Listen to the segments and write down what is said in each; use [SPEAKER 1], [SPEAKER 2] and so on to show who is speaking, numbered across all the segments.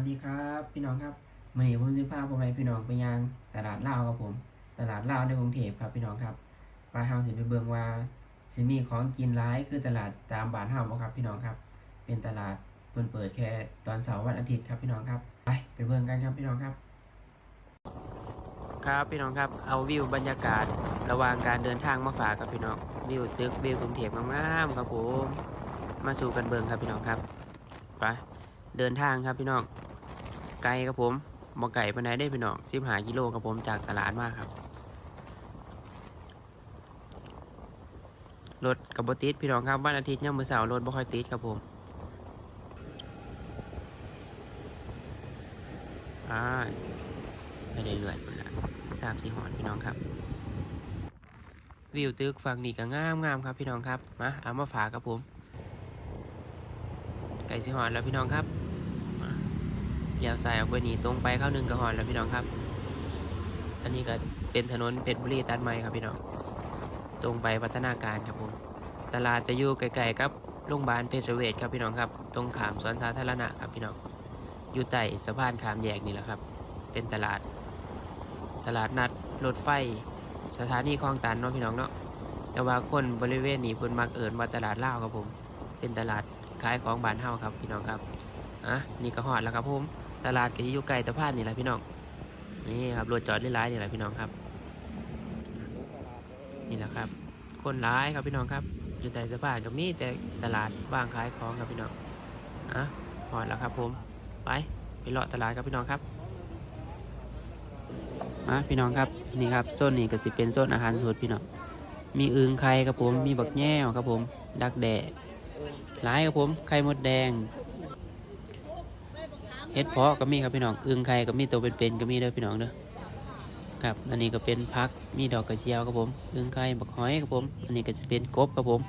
[SPEAKER 1] วัสดีครับพี่น้องครับมื่อนี้ผมสิพาพ่อแม่พี่น้องไปยังตลาดลาวครับผม ตลาดลาวในกรุงเทพครับพี่น้องครับไปเฮาสิไปเบิ่งว่าสิมีของกินร้ายคือตลาดตามบ้านเฮาบ่ครับพี่น้องครับ เป็นตลาดเพิ่นเปิดแค่ตอนเสาร์วันอาทิตย์ครับพี่น้องครับไปไปเบิ่งกันครับพี่น้องครับ ครับพี่น้องครับเอาวิวบรรยากาศระหว่างการเดินทางมาฝากครับพี่น้องวิวตึกวิวกรุงเทพงามๆครับผมมาสู่กันเบิ่งครับพี่น้องครับไปเดินทางครับพี่น้อง ไกลครับผมบ่ไก่ปานใดได้พี่น้อง15กิโลครับผมจากตลาดมากครับรถกับบติดพี่น้องครับวันอาทิตย์ยังมื้อเสาร์รถบ่ค่อยติดครับผมอ่าไปเรื่อยๆหมดละสามสี่หอนพี่น้องครับ วิวตึกฝั่งนี้ก็งามงามครับพี่น้องครับมาเอามาฝากครับผม ไก่สีหอนแล้วพี่น้องครับ เลี้ยวซ้ายออกไปนี่ตรงไปเข้าหนึ่งกระหอนแล้วพี่น้องครับ อันนี้ก็เป็นถนนเพชรบุรีตัดใหม่ครับพี่น้อง ตรงไปพัฒนาการครับผม ตลาดจะอยู่ไกลๆกับโรงพยาบาลเพชรเวชครับพี่น้องครับ ตรงขามสวนสาธารณะครับพี่น้อง อยู่ใต้สะพานขามแยกนี่แหละครับ เป็นตลาด ตลาดนัดรถไฟ สถานีคลองตันเนาะพี่น้องเนาะ แต่ว่าคนบริเวณนี้เพิ่นมักเอิญว่าตลาดเลาครับผม เป็นตลาดขายของบ้านเฮาครับพี่น้องครับ อะนี่ก็ฮอดแล้วครับผม ตลาดก็อยู่ใกล้สะพานนี่แหละพี่น้อง นี่ครับรถจอดหลายๆนี่แหละพี่น้องครับ นี่แหละครับ คนร้ายครับพี่น้องครับ อยู่ใต้สะพานก็มีแต่ตลาดว่างขายของครับพี่น้องอะฮอดแล้วครับผม ไปไปเลาะตลาดครับพี่น้องครับ มาพี่น้องครับนี่ครับโซนนี้ก็สิเป็นโซนอาหารสดพี่น้อง มีอึงไข่ครับผม มีบักแง่ครับผม ดักแด่หลายครับผม ไข่มดแดง เห็ดเพาะก็มีครับพี่น้องอึงไข่ก็มีตัวเป็นๆก็มีเด้อพี่น้องเด้อครับ อันนี้ก็เป็นพักมีดอกกระเจียวครับผมอึงไข่บักหอยครับผม อันนี้ก็จะเป็นกบครับผม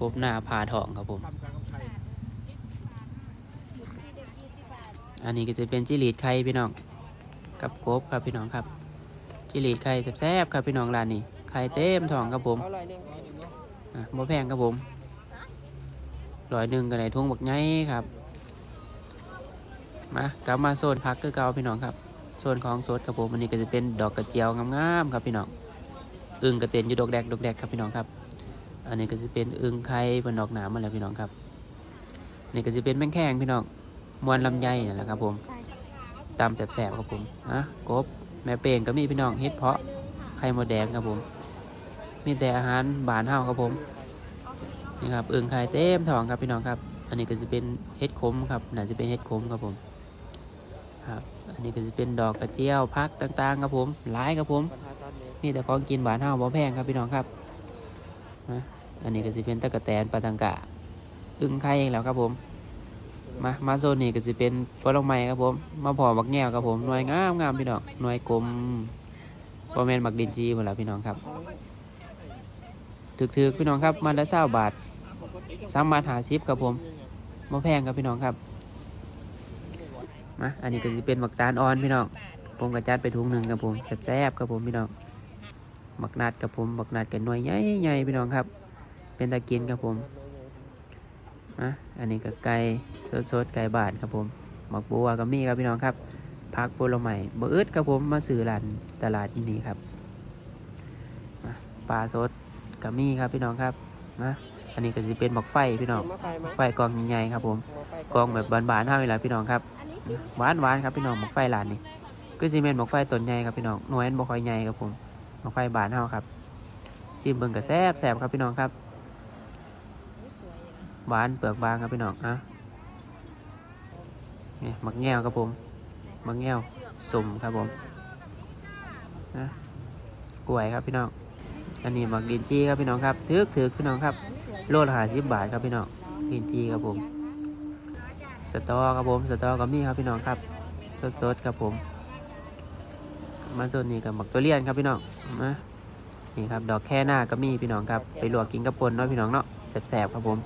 [SPEAKER 1] กบหน้าผ่าทองครับผม อันนี้ก็จะเป็นจิลีดไข่พี่น้อง กับกบครับพี่น้องครับ จิลีดไข่แซ่บๆครับพี่น้องร้านนี้ไข่เต็มทองครับผมอะบ่แพงครับผมร้อยหนึ่งกันไหนทุ่งบักไงครับ มากลับมาโซนพักคือเก่าพี่น้องครับโซนของสดครับผมอันนี้ก็จะเป็นดอกกระเจียวงามๆครับพี่น้องอึ่งกระเต็นอยู่ดอกแดกดอกแดกครับพี่น้องครับ อันนี้ก็จะเป็นอึ่งไข่บนดอกหนามมาแล้วพี่น้องครับนี่ก็จะเป็นแมงแข้งพี่น้องมวนลำไยนั่นแหละครับผมตำแสบๆครับผมนะกบแม่เป่งก็มีพี่น้องเฮ็ดเพาะไข่มดแดงครับผม มีแต่อาหารบานเฮาครับผมนี่ครับอึ่งไข่เต็มท้องครับพี่น้องครับ อันนี้ก็จะเป็นเฮ็ดขมครับน่าจะเป็นเฮ็ดขมครับผม ครับ อันนี้ก็จะเป็นดอกกระเจียวพักต่างๆครับผมหลายครับผม มีแต่ของกินบานเฮาบ่แพงครับพี่น้องครับนะอันนี้ก็จะเป็นตะกะแตนปลาตังกะอึ่งไข่เองแล้วครับผม มา มาโซนนี้ก็จะเป็นผลไม้ครับผม มาพอบักแง่วครับผมหน่วยงามงามพี่น้องหน่วยกลมบอแมนบักดินจีหมดแล้วพี่น้องครับถึกๆพี่น้องครับ มาละเศร้าบาทสามบาทหาซิปครับผมมาแพงครับพี่น้องครับ มาอันนี้ก็จะเป็นบักตาลอ่อนพี่น้องผมกระจัดไปถุงหนึ่งครับผมแซ่บๆครับผมพี่น้องบักนัดครับผมบักนัดกันหน่วยใหญ่ๆพี่น้องครับ เป็นตะกินครับผมอะอันนี้ก็ไก่สดๆไก่บาทครับผมหมักบัวก็มีครับพี่น้องครับพักผลไม้บ่อึดครับผมมาซื้อร้านตลาดที่นี่ครับอะปลาสดก็มีครับพี่น้องครับนะอันนี้ก็จะเป็นหมกไฟพี่น้องหมกไฟกองใหญ่ๆครับผมกองแบบบานๆเท่านี้แหละพี่น้องครับ หวานหวานครับพี่น้องหมกไฟร้านนี้ก็ซีเมนต์หมกไฟต้นใหญ่ครับพี่น้องหน่วยมันบ่ค่อยใหญ่ครับผมหมกไฟบานเท่าครับชิมเบิ่งก็แซบแซบครับพี่น้องครับหวานเปลือกบางครับพี่น้องอะนี่หมักแง่วครับผมหมักแง่วสุ่มครับผมนะกล้วยครับพี่น้องอันนี้หมักดินจีครับพี่น้องครับถือกถือกพี่น้องครับโลละห้าสิบบาทครับพี่น้องดินจีครับผม สตอครับผมสตอก็มีครับพี่น้องครับสดๆครับผม มาส่วนนี้กับมักตัวเลียนครับพี่น้องนะนี่ครับดอกแค่หน้าก็มีพี่น้องครับไปลวกกินกับปนเนาะพี่น้องเนาะแสบๆครับผม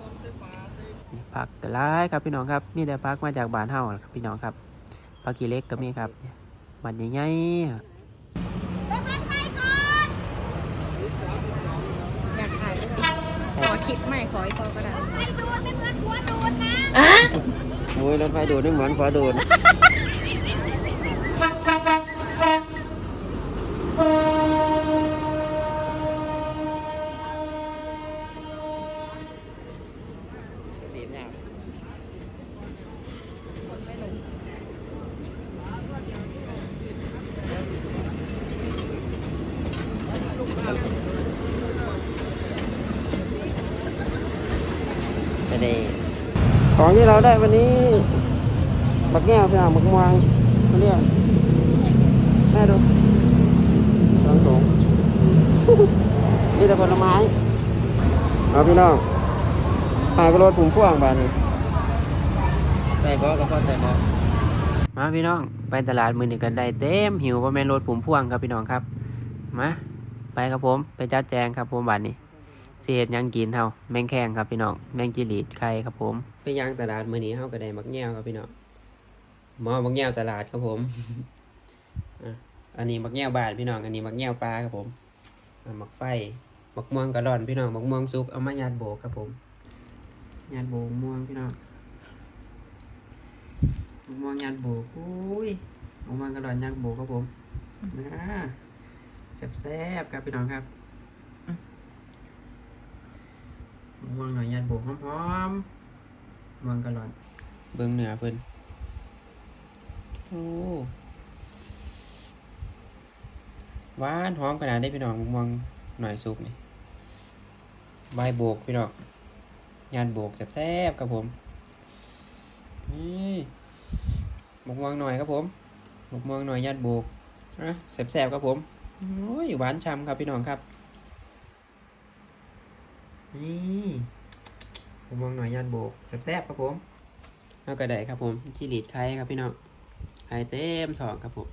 [SPEAKER 1] นี่ผักกระไรครับพี่น้องครับมีแต่ผักมาจากบ้านเฮาล่ะครับพี่น้องครับผักกีเล็กก็มีครับมันใหญ่ๆ
[SPEAKER 2] อยากถ่ายขอคลิปใหม่ขออีกพอก็ได้
[SPEAKER 3] อะ
[SPEAKER 1] โอ้ยรถไฟดูดไม่เหมือนขอดูดดีดเนี่ยไปดี ของที่เราได้วันนี้บักแก้วพี่น้องบักมวงเขาเรียกแม่ดูสองถุงนี่แต่ผลไม้เอาพี่น้องหายก็รถผุ่มพ่วงบานนี้ใส่บอกกับพ่อใส่บอกมาพี่น้อง ไปตลาดมือหนึ่งกันได้เต็มหิวเพราะแม่นรถผุ่มพ่วงครับพี่น้องครับ มา ไปครับผม ไปจัดแจงครับผมบานนี้ เศษยังกินเฮาแมงแข้งครับพี่น้องแมงจิลีดไข่ครับผม ไปย่างตลาดมื้อนี้เฮาก็ได้มักแง่วครับพี่น้องหมอมักแง่วตลาดครับผมอันนี้มักแง่วบาทพี่น้องอันนี้มักแง่วปลาครับผมมักไฟมักม่วงกระดอนพี่น้องมักม่วงสุกเอามายัดโบกครับผมยัดโบกม่วงพี่น้องม่วงยัดโบกอุ้ยมักม่วงกระดอนยัดโบกครับผมนะแซ่บๆครับพี่น้องครับ ม่วงหน่อยยัดบุกหอมๆม่วงกะหล่อนเบิ่งเหนือเพิ่นโอ้หวานหอมขนาดได้พี่น้องม่วงหน่อยสุกนี่ใบโบกพี่น้องยันโบกแซ่บๆครับผมนี่หมกม่วงหน่อยครับผมหมกม่วงหน่อยยันโบกนะแซ่บๆครับผมโอ้ยหวานช่ำครับพี่น้องครับ นี่ผมมองหน่อยยันโบกแซ่บๆครับผมเอากระไดครับผมชิลีดไข่ครับพี่น้องไข่เต็มทองครับผม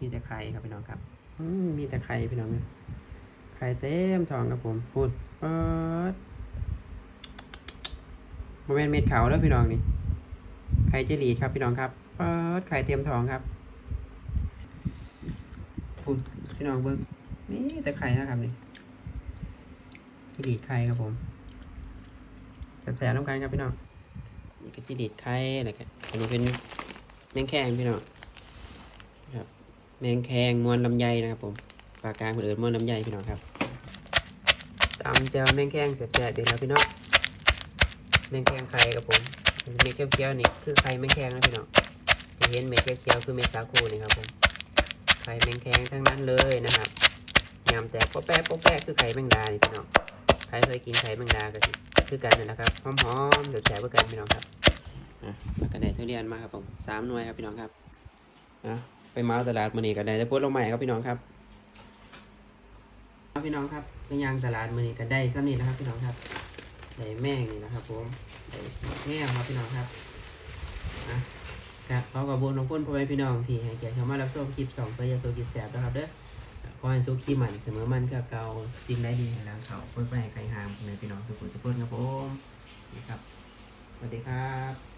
[SPEAKER 1] มีแต่ไข่ครับพี่น้องครับมีแต่ไข่พี่น้องเนี่ยไข่เต็มทองครับผมพูดเปิดโมเมนเม็ดขาวแล้วพี่น้องนี่ไข่เจลีดครับพี่น้องครับเปิดไข่เต็มทองครับพูดพี่น้องเบิ้งนี่แต่ไข่นะครับนี่ จิดีดไข่ครับผมแสบๆน้ำกันครับพี่น้องนี่ก็จิดีดไข่อะไรกันอันนี้เป็นแมงแคงพี่น้องครับแมงแคงมวนลำไยนะครับผมปากกลางคนอื่นมวนลำไยพี่น้องครับตำเจลแมงแคงแสบๆเดี๋ยวแล้วพี่น้องแมงแคงไข่ครับผมเม็ดเขียวๆนี่คือไข่แมงแคงนะพี่น้องเห็นเม็ดเขียวๆคือเม็ดสาคูนี่ครับผมไข่แมงแคงทั้งนั้นเลยนะครับยำแต่ป๊อแป๊ะป๊อแป๊ะคือไข่แมงดานี่พี่น้อง ใครเคยกินไข่แมงดาก็สิคือกันนั่นนะครับหอมๆเดือดแสบเพื่อกันพี่น้องครับอะมากระไดทุเรียนมาครับผมสามหน่วยครับพี่น้องครับอะไปเมาส์ตลาดมือนี้กระไดจะพูดลงใหม่ครับพี่น้องครับครับพี่น้องครับไปยางตลาดมือนี้ก็ได้ซ้ำนี่นะครับ พี่น้องครับได้แม่งนี่นะครับผมได้แง่วครับพี่น้องครับอะครับขอขอบคุณน้องพ้นพ่อแม่พี่น้องที่ให้เกียรติเข้ามารับชมคลิปสองเพื่อยาโซกิแสบนะครับเด้อข อให้สุขีมันเสมอมันกับเก่าสิ่งได้ดีแล้างเขาเพื่อไปให้ใครหามในพี่น้องสุขุมสุขนครับผมนี่ครับสวัสดีครับ